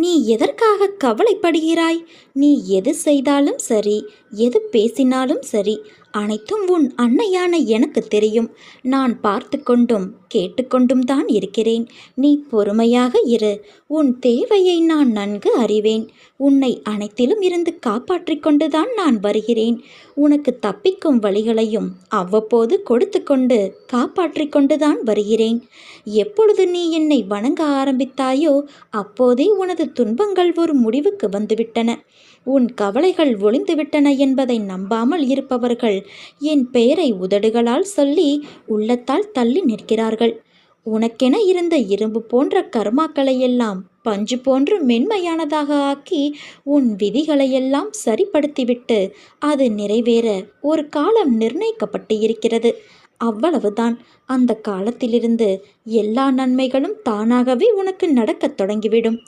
நீ எதற்காக கவலைப்படுகிறாய்? நீ எது செய்தாலும் சரி எது பேசினாலும் சரி அனைத்தும் உன் அன்னையான எனக்கு தெரியும். நான் பார்த்து கொண்டும் கேட்டுக்கொண்டும் தான் இருக்கிறேன். நீ பொறுமையாக இரு. உன் தேவையை நான் நன்கு அறிவேன். உன்னை அனைத்திலும் இருந்து காப்பாற்றிக் கொண்டுதான் நான் வருகிறேன். உனக்கு தப்பிக்கும் வழிகளையும் அவ்வப்போது கொடுத்து கொண்டு காப்பாற்றிக் கொண்டுதான் வருகிறேன். எப்பொழுது நீ என்னை வணங்க ஆரம்பித்தாயோ அப்போதே உனது துன்பங்கள் ஒரு முடிவுக்கு வந்துவிட்டன. உன் கவலைகள் ஒளிந்துவிட்டன என்பதை நம்பாமல் இருப்பவர்கள் என் பெயரை உதடுகளால் சொல்லி உள்ளத்தால் தள்ளி நிற்கிறார்கள். உனக்கென இருந்த இரும்பு போன்ற கர்மாக்களையெல்லாம் பஞ்சு போன்று மென்மையானதாக ஆக்கி உன் விதிகளையெல்லாம் சரிப்படுத்திவிட்டு அது நிறைவேற ஒரு காலம் நிர்ணயிக்கப்பட்டு இருக்கிறது. அவ்வளவுதான். அந்த காலத்திலிருந்து எல்லா நன்மைகளும் தானாகவே உனக்கு நடக்கத் தொடங்கிவிடும்.